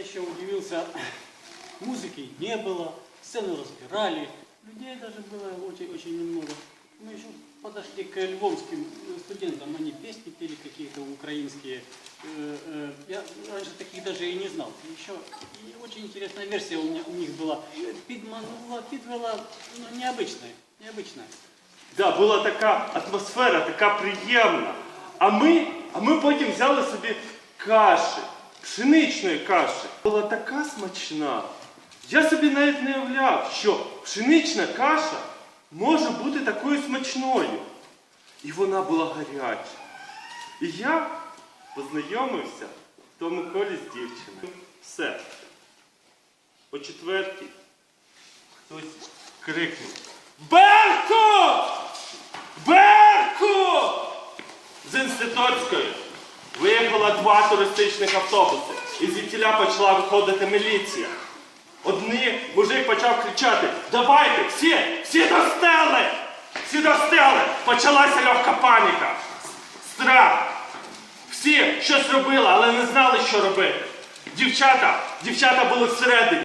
еще удивился, музыки не было, сцены разбирали, людей даже было очень, очень немного. Мы еще подошли к львовским студентам, они песни пели какие-то украинские. Э, э, Я раньше таких даже и не знал. Еще и очень интересная версия у, меня, у них была. Підманула, підвела, ну, необычная, необычная. Да, була така атмосфера, така приємна. А ми, а ми потім взяли собі каші, пшеничної каші. Була така смачна. Я собі навіть не уявляв, що пшенична каша може бути такою смачною. І вона була гаряча. І я познайомився в тому колі з дівчиною. Все. О четвертій хтось крикнув. Беркут! Беркут! З інститутської виїхало два туристичних автобуси. І звідтіля почала виходити міліція. Одні мужик почав кричати: Давайте, всі, всі до стели! Всі до стели! Почалася легка паніка. Страх. Всі щось робили, але не знали, що робити. Дівчата, дівчата були всередині.